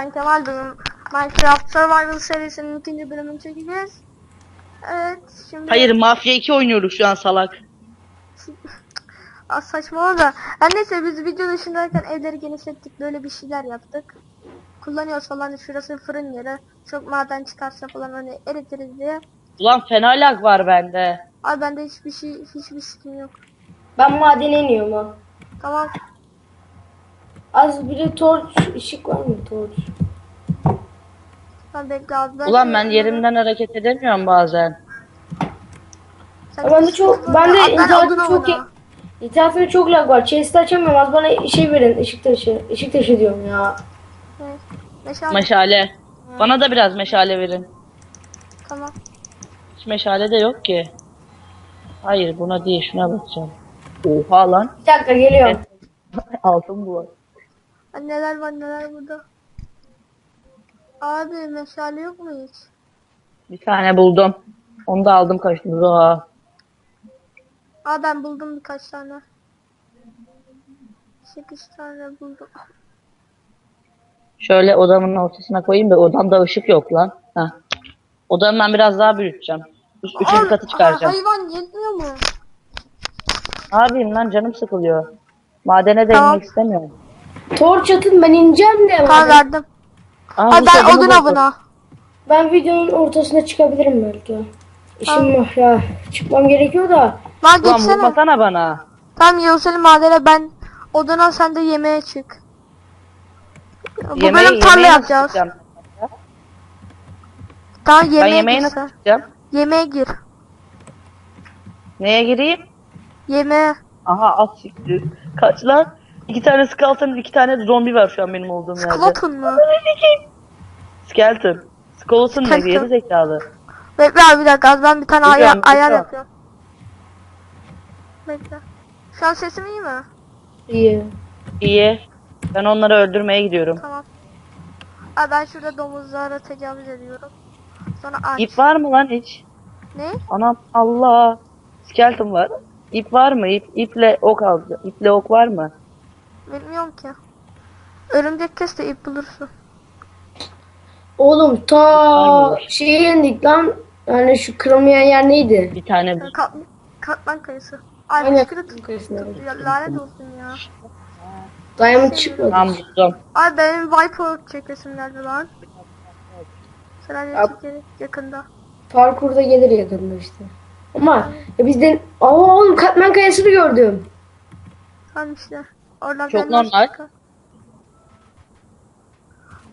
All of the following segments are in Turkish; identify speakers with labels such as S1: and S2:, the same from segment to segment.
S1: ben Kemal bugün Minecraft Survival serisinin ikinci bölümünü çekeceğiz. Evet şimdi
S2: Hayır Mafya 2 oynuyoruz şu an salak.
S1: Aa, saçmalama da. Her neyse biz video dışındayken evleri genişlettik böyle bir şeyler yaptık. Kullanıyoruz falan şurası fırın yeri. Çok maden çıkarsa falan hani eritiriz diye.
S2: Ulan fena lag var bende.
S1: Ay bende hiçbir şey hiçbir skin yok.
S3: Ben madene iniyorum ha.
S1: Tamam.
S3: Az bir de torç ışık var mı torç?
S1: Ben bekle abi. Ben
S2: Ulan ben yerimden hareket edemiyorum bazen.
S1: Sen
S3: ben de çok ben de
S1: ben
S3: internetim çok internetimde çok lag var. Chest'i açamıyorum. Az bana şey verin ışık taşı. Işık taşı diyorum ya.
S1: Ne? Meşale.
S2: Meşale. Bana da biraz meşale verin.
S1: tamam.
S2: Hiç meşale de yok ki. Hayır buna değil şuna bakacağım. Oha lan.
S3: Bir dakika geliyorum.
S2: Altın bu.
S1: Ay, neler var neler burada. Abi meşale yok mu hiç?
S2: Bir tane buldum. Onu da aldım kaçtım. Oha.
S1: Aa ben buldum birkaç tane. 8 tane buldum.
S2: Şöyle odamın ortasına koyayım da odamda ışık yok lan. Heh. Odamı ben biraz daha büyüteceğim. Üç, üçüncü katı çıkaracağım.
S1: hayvan yetmiyor mu?
S2: Ne yapayım lan canım sıkılıyor. Madene de
S1: Tamam.
S2: inmek istemiyorum.
S3: Torç atın ben ineceğim de.
S1: Tamam
S3: madem.
S1: verdim.
S2: Aa,
S1: Ay ben
S2: sabunu
S1: odun
S2: buldum.
S1: avına.
S3: Ben videonun ortasına çıkabilirim belki. İşim var ya. Çıkmam gerekiyor da.
S1: Lan
S2: Ulan
S1: geçsene.
S2: vurmasana bana.
S1: Tamam Yavuzeli madene ben odana sen de yemeğe çık. Bu
S2: Yemeği-
S1: bölüm tarla
S2: yemeği nasıl
S1: yapacağız. Tamam
S2: Ben
S1: yemeğe
S2: yemeği
S1: gir
S2: nasıl?
S1: Yemeğe gir.
S2: Neye gireyim?
S1: Yemeğe.
S2: Aha az siktir. Kaç lan? İki tane skeleton, iki tane de zombi var şu an benim olduğum yerde.
S1: Skeleton mu?
S2: Skeleton. Skeleton ne? Geri zekalı.
S1: Bekle abi bir dakika ben bir tane aya ayar yapıyorum. Bekle. Şu an sesim iyi mi?
S3: İyi.
S2: İyi. Ben onları öldürmeye gidiyorum.
S1: Tamam. Abi ben şurada domuzlara tecavüz ediyorum. Sonra aç.
S2: İp var mı lan hiç?
S1: Ne?
S2: Anam Allah. Skeleton var. İp var mı? İp, iple ok aldı. İple ok var mı?
S1: Bilmiyorum ki. Örümcek kes de ip bulursun.
S3: Oğlum ta şeye indik lan. Yani şu kırılmayan yer neydi?
S2: Bir tane
S1: Yani kat, katman kayısı. Ay
S3: Aynen.
S1: fışkırık.
S3: Kayısına
S1: Ya, lanet olsun ya.
S3: Diamond çıkmadı.
S2: tam buldum.
S1: Ay benim Viper çekesim geldi lan. Sıra
S3: Yap.
S1: çekeri yakında.
S3: Parkurda gelir yakında işte. Ama ya bizden Aa oğlum katman kayasını gördüm.
S1: Tamam işte. Oradan
S2: Çok normal.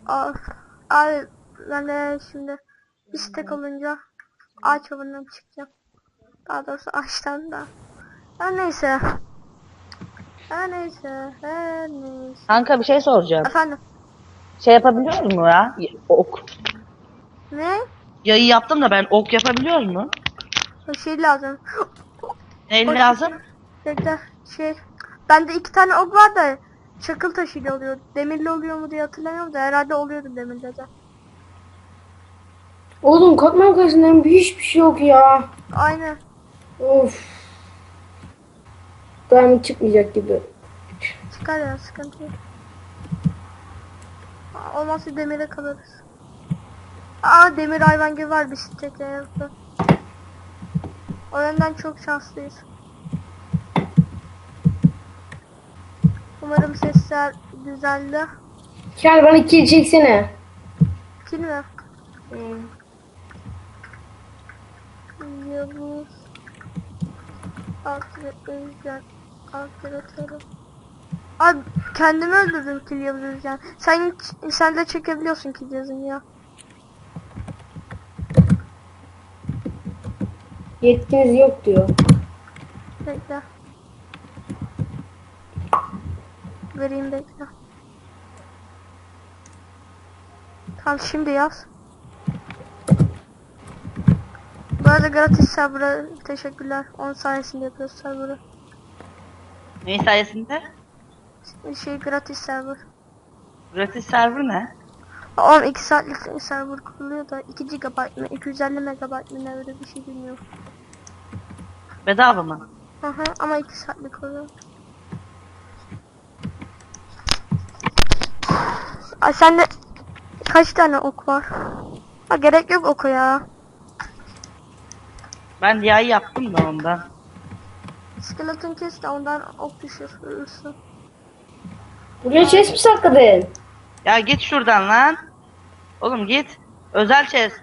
S1: Of. Abi ben de şimdi bir stek olunca ağaç avından çıkacağım. Daha doğrusu ağaçtan da. Her neyse. Her neyse. Her neyse.
S2: Kanka bir şey soracağım.
S1: Efendim.
S2: Şey yapabiliyor mu ya? Ok.
S1: Ne?
S2: Yayı yaptım da ben ok yapabiliyor mu?
S1: Şey lazım.
S2: Ne lazım?
S1: Bekle. Şey. Bende iki tane ok var da çakıl taşıyla oluyor. Demirli oluyor mu diye hatırlamıyorum da herhalde oluyordu demirde de.
S3: Oğlum katman kayasından bir hiçbir şey yok ya.
S1: Aynen.
S3: Of. Diamond çıkmayacak gibi.
S1: Çıkar ya sıkıntı yok. Olmazsa demire kalırız. Aa demir hayvan gibi var bir stek yaptı. O yönden çok şanslıyız. Umarım sesler düzeldi.
S3: Gel bana kill çeksene.
S1: Kim mi? Yavuz. Akre Özcan. Akre Tarım. Abi kendimi öldürdüm kill Yavuz Özcan. Sen, sen de çekebiliyorsun kill yazın ya.
S3: Yetkiniz yok diyor.
S1: Bekle. Vereyim bekle. Tamam şimdi yaz. Bu arada gratis server'a teşekkürler. 10 sayesinde yapıyoruz server'ı.
S2: Ne sayesinde?
S1: Şey gratis server.
S2: Gratis server ne?
S1: Oğlum 2 saatlik server kuruluyor da 2 GB mı 250 MB mı ne öyle bir şey bilmiyorum.
S2: Bedava mı?
S1: Aha, ama 2 saatlik oluyor. Ay sen de Kaç tane ok var? Ha gerek yok oku ya.
S2: Ben yay yaptım da ondan.
S1: Skeleton kes de ondan ok düşürürsün.
S3: Buraya chest mi sakladın?
S2: Ya git şuradan lan. Oğlum git. Özel chest.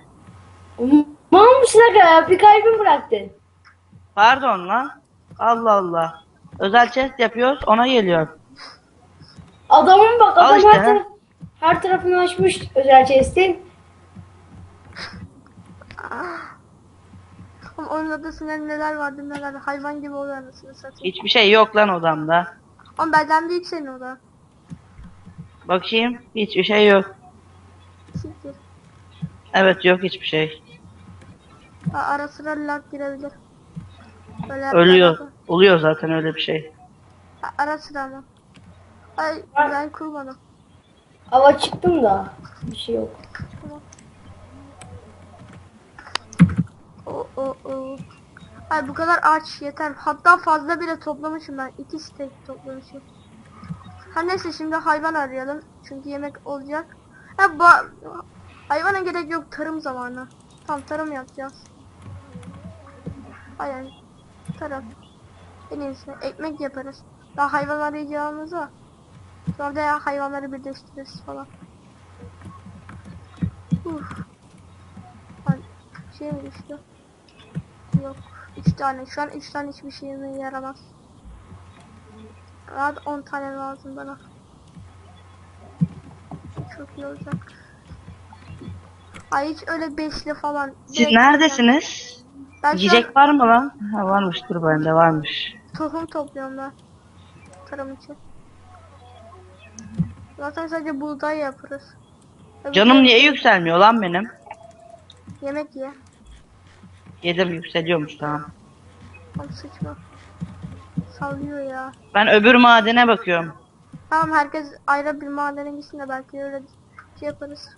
S3: Mal mısın aga? Bir kalbimi bıraktın.
S2: Pardon lan. Allah Allah. Özel chest yapıyoruz ona geliyor.
S3: Adamın bak
S2: Al
S3: adam
S2: işte,
S3: her, taraf- her tarafını açmış özel chest'in.
S1: Ama onun adasında neler vardı neler hayvan gibi oluyor anasını satayım.
S2: Hiçbir şey yok lan odamda.
S1: Ama benden büyük senin o da.
S2: Bakayım. Hiçbir şey yok.
S1: Siktir.
S2: Evet yok hiçbir şey.
S1: Ha, ara sıra lag girebilir. Böyle
S2: Ölüyor. Oluyor zaten öyle bir şey.
S1: Ha, ara sıra ama. Ay ben kurmadım.
S3: Hava çıktım da. Bir şey yok.
S1: O o o. Ay bu kadar ağaç yeter. Hatta fazla bile toplamışım ben. İki stek toplamışım. Ha neyse şimdi hayvan arayalım. Çünkü yemek olacak. Ha ba hayvana gerek yok tarım zamanı. Tam tarım yapacağız. Aynen. Tarım. En iyisi ekmek yaparız. Daha hayvan arayacağımıza. Sonra da hayvanları birleştiririz falan. Uf. Şey mi düştü? Yok. 3 tane. Şu an 3 tane hiçbir şeyime yaramaz. Rahat 10 tane lazım bana. Çok iyi olacak. Ay hiç öyle beşli falan.
S2: Siz
S1: Direkt-
S2: neredesiniz?
S1: Ben şu an
S2: Yiyecek var mı lan? Ha varmış dur bende varmış.
S1: tohum topluyorum ben. Tarım için. Zaten sadece buğday yaparız. Öbür
S2: Canım niye yükselmiyor lan benim?
S1: Yemek ye.
S2: Yedim yükseliyormuş tamam.
S1: Tam sıçma. Sallıyor ya.
S2: Ben öbür madene bakıyorum.
S1: Tamam herkes ayrı bir madene gitsin de belki öyle şey yaparız.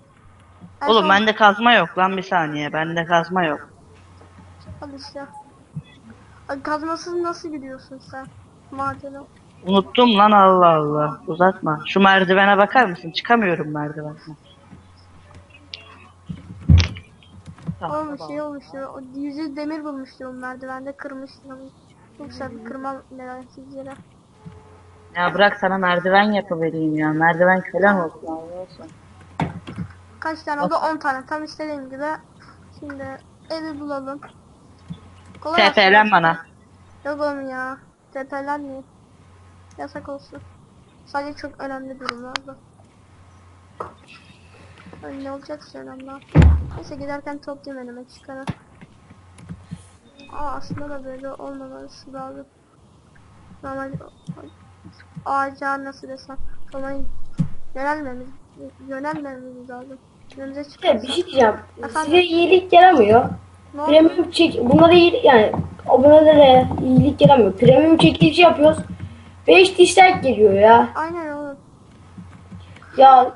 S1: En
S2: Oğlum
S1: son-
S2: bende kazma yok lan bir saniye. Bende kazma yok.
S1: Al işte. Ay, Kazmasız nasıl gidiyorsun sen? Madene.
S2: Unuttum lan Allah Allah. Uzatma. Şu merdivene bakar mısın? Çıkamıyorum merdivenden. Tamam, tamam.
S1: şey olmuştu. O yüzü demir bulmuştu o merdivende kırmıştı ama. Yoksa kırmam nedensiz yere.
S2: Ya bırak sana merdiven yapıvereyim ya. Merdiven kölen olsun Allah olsun.
S1: Kaç tane oldu? 10 tane. Tam istediğim gibi. Şimdi evi bulalım. Kolay
S2: TP'len bana.
S1: Yok oğlum ya. TP'lenmeyin. Yasak olsun. Sadece çok önemli durumlarda. Öyle ne olacaksa önemli. Neyse giderken toplayayım önüme çıkanı. Aa aslında da böyle olmaması lazım. Normal ağaca nasıl desem. Normal yönelmemiz, yönelmemiz lazım. Önümüze çıkarsa.
S3: bir şey diyeceğim.
S1: Efendim?
S3: Size iyilik
S1: oldu?
S3: Premium çek bunlara iyilik yani abonelere iyilik yaramıyor. Premium çekilişi yapıyoruz. 5 dislike geliyor ya.
S1: Aynen oğlum.
S3: Ya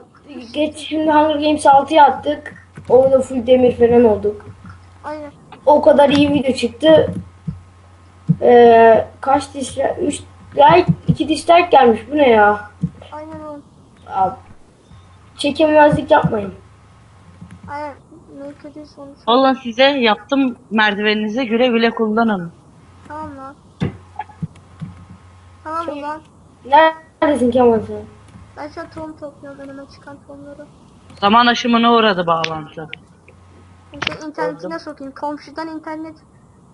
S3: geç şimdi Hunger Games 6'ya attık. Orada full demir falan olduk.
S1: Aynen.
S3: O kadar iyi video çıktı. Ee, kaç dislike? 3 like 2 dislike gelmiş. Bu ne ya?
S1: Aynen oğlum.
S3: Abi. Çekememezlik yapmayın.
S1: Aynen. Ne kötü sonuç.
S2: Valla size yaptım merdiveninize güle güle kullanın.
S1: Tamam. Tamam
S3: Şey-
S1: ulan.
S3: Neredesin Kemal sen?
S1: Ben şu an tohum topluyorum önüme çıkan tohumları.
S2: Zaman aşımına uğradı bağlantı.
S1: İşte internetine sokayım. Komşudan internet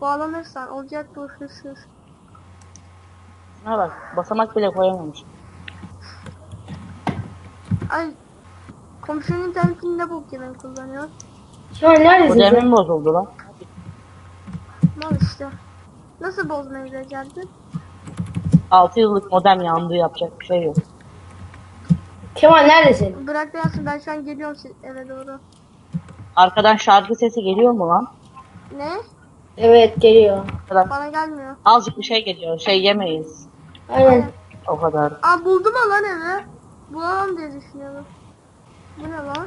S1: bağlanırsan olacak bu hırsız.
S2: Ha bak basamak bile koyamamış.
S1: Ay komşunun internetini ne bok yemen kullanıyor?
S3: Kemal neredesin
S2: Bu
S3: sen?
S2: demin bozuldu lan.
S1: Mal işte. Nasıl bozmayı becerdin?
S2: 6 yıllık modem yandı yapacak bir şey yok.
S3: Kemal neredesin?
S1: Bırak da yansın ben şu an geliyorum si- eve doğru.
S2: Arkadan şarkı sesi geliyor mu lan?
S1: Ne?
S3: Evet geliyor.
S2: Arkadan
S1: Bana gelmiyor.
S2: azıcık bir şey geliyor. Şey yemeyiz.
S3: Aynen.
S2: O kadar.
S1: Aa buldum mu lan evi? Bulamam diye düşünüyorum. Bu ne lan?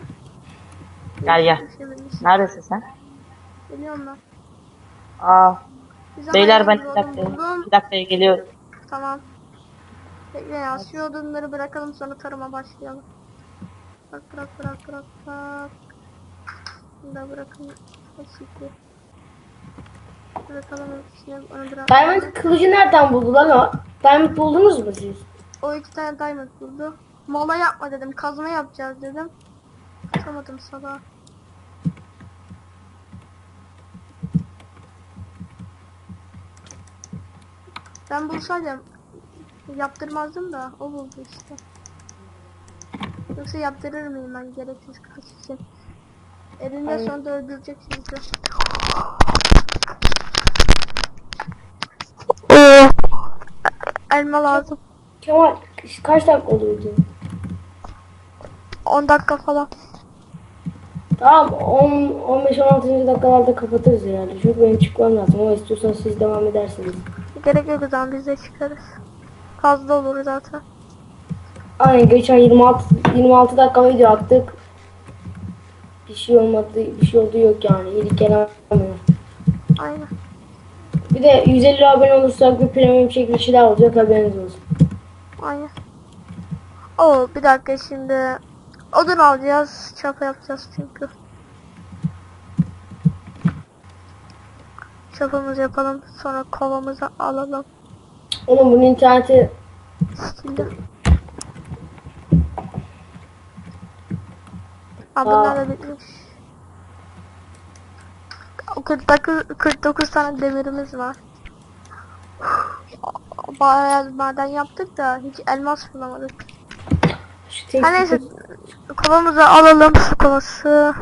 S2: Gel gel.
S1: Şey.
S2: Neredesin sen?
S1: Geliyorum ben.
S2: Aa, beyler ben
S1: buldum,
S2: 2 dakikaya,
S1: buldum.
S2: 2 dakikaya geliyorum.
S1: Tamam. Bekle ya şu odunları bırakalım sonra tarıma başlayalım. Bırak bırak bırak bırak bırak. Bunu da bırakın. Eşitli. Bırakalım hepsini onu bırak.
S3: Diamond kılıcı nereden buldu lan o? Diamond buldunuz mu siz?
S1: O iki tane diamond buldu. Mola yapma dedim. Kazma yapacağız dedim. Yapamadım sabah. Ben bulsaydım yaptırmazdım da o buldu işte. Yoksa yaptırır mıyım ben gereksiz kaç için. Elinde
S3: Aynen.
S1: sonunda öldürecek sizi. Oo. Elma lazım.
S3: Kemal kaç dakika oluyordu?
S1: 10 dakika falan.
S3: Tamam 15-16. dakikalarda kapatırız herhalde. Çünkü benim çıkmam lazım ama istiyorsan siz devam edersiniz.
S1: Gerek yok o zaman biz de çıkarız. Fazla olur zaten.
S3: Aynen geçen 26 26 dakika video attık. Bir şey olmadı, bir şey oldu yok yani. İyilik gelen olmuyor.
S1: Aynen.
S3: Bir de 150 abone olursak bir premium çekilişi daha olacak haberiniz olsun.
S1: Aynen. Oo bir dakika şimdi odun alacağız. Çapa yapacağız çünkü. Çapamızı yapalım. Sonra kovamızı alalım.
S3: Oğlum bunun interneti
S1: Şimdi. Aa bunlar da bitmiş. 49, 49 tane demirimiz var. Bayağı maden yaptık da hiç elmas bulamadık. Ha neyse kovamızı alalım su kovası.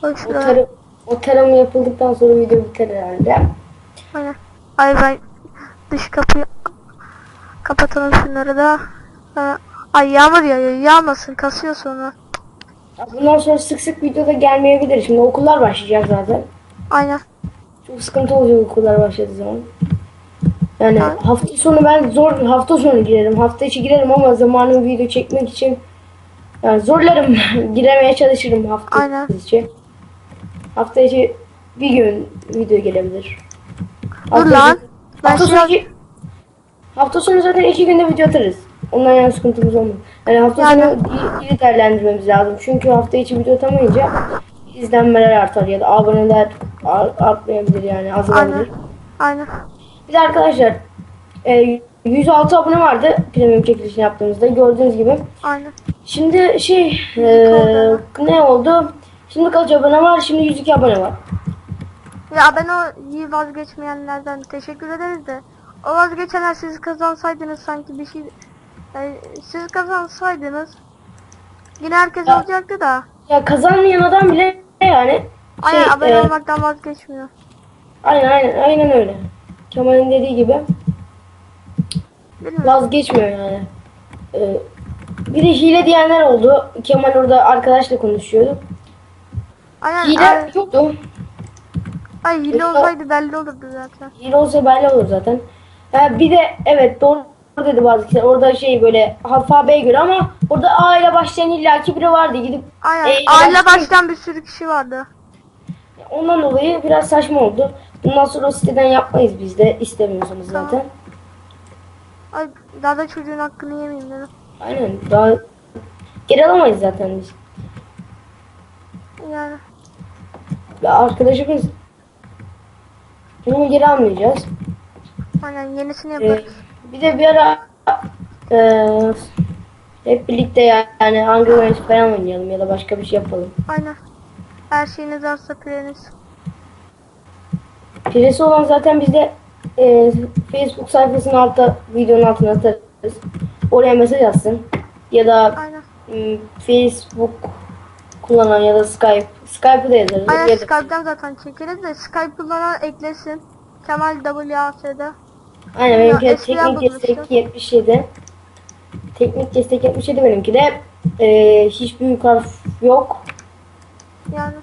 S1: Koy
S3: o, tarım, o tarım yapıldıktan sonra video biter herhalde.
S1: Aynen. Ay ben dış kapıyı kapatalım şunları da. Ha, Ay yağmur yağıyor. Yağmasın kasıyor sonra.
S3: Bundan sonra sık sık videoda gelmeyebilir. Şimdi okullar başlayacak zaten.
S1: Aynen.
S3: Çok sıkıntı olacak okullar başladığı zaman. Yani
S1: Ha.
S3: hafta sonu ben zor hafta sonu girerim. Hafta içi girerim ama zamanı video çekmek için yani zorlarım. Giremeye çalışırım hafta
S1: Aynen.
S3: içi. Hafta içi bir gün video gelebilir.
S1: Dur
S3: Hafta
S1: lan. Ben
S3: hafta,
S1: şey
S3: sonu, hafta sonu zaten iki günde video atarız. Ondan yana sıkıntımız olmaz. Yani hafta
S1: Yani-
S3: sonu iyi, değerlendirmemiz lazım. Çünkü hafta içi video atamayınca izlenmeler artar ya da aboneler ar- artmayabilir yani azalabilir.
S1: Aynen. Aynen.
S3: Bir de arkadaşlar e, 106 abone vardı premium çekilişini yaptığımızda gördüğünüz gibi.
S1: Aynen.
S3: Şimdi şey e, ne oldu? Şimdi kaç abone var? Şimdi 102 abone var.
S1: Ya ben o iyi vazgeçmeyenlerden teşekkür ederiz de o vazgeçenler siz kazansaydınız sanki bir şey yani siz kazansaydınız yine herkes
S3: Ya.
S1: olacaktı da
S3: Ya kazanmayan adam bile yani şey,
S1: aynen abone
S3: e,
S1: olmaktan vazgeçmiyor.
S3: aynen aynen aynen öyle. Kemal'in dediği gibi
S1: Bilmiyorum.
S3: vazgeçmiyor yani. E, bir de hile diyenler oldu. Kemal orada arkadaşla konuşuyordu.
S1: Aynen.
S3: Hile
S1: Ay,
S3: yoktu.
S1: Ay hile olsaydı belli olurdu zaten.
S3: Hile olsa belli olur zaten. Ha, bir de evet doğru dedi bazı kişiler. Orada şey böyle alfabeye göre ama orada A ile başlayan illaki biri vardı. Gidip
S1: Aynen.
S3: E,
S1: Aile
S3: başka-
S1: baştan bir sürü kişi vardı.
S3: ondan dolayı biraz saçma oldu. Bundan sonra o siteden yapmayız biz de istemiyorsanız
S1: Tamam.
S3: zaten.
S1: Ay daha da çocuğun hakkını yemeyeyim dedim.
S3: Aynen daha geri alamayız zaten biz.
S1: Yani.
S3: Ya arkadaşımız bunu geri almayacağız.
S1: Aynen yenisini
S3: Ee,
S1: yaparız.
S3: bir de bir ara e, hep birlikte yani Hunger Games falan oynayalım ya da başka bir şey yapalım.
S1: Aynen. Her şeyiniz varsa pireniz.
S3: Piresi olan zaten bizde e, Facebook sayfasının altta videonun altına atarız. Oraya mesaj atsın. Ya da
S1: Aynen.
S3: Facebook kullanan ya da Skype. Skype'ı da yazarız.
S1: Aynen
S3: Ya da-
S1: Skype'den zaten çekeriz de Skype kullanan eklesin. Kemal WAS'de.
S3: Aynen benimki de teknik destek
S1: bulmuştum.
S3: 77. Teknik destek 77 benimki de. E, hiç büyük harf yok.
S1: Yani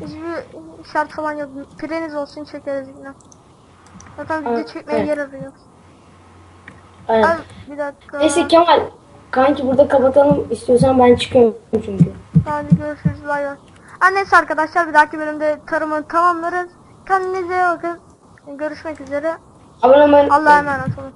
S1: hiçbir şart falan yok. Pireniz olsun çekeriz yine. Zaten video çekmeye
S3: evet.
S1: yer arıyor.
S3: Aynen.
S1: Ay bir dakika.
S3: Neyse Kemal. Kanki burada kapatalım. İstiyorsan ben çıkıyorum çünkü.
S1: Hadi görüşürüz. Bay bay. Neyse arkadaşlar bir dahaki bölümde tarımı tamamlarız. Kendinize iyi bakın. Görüşmek üzere. Allah'a emanet olun.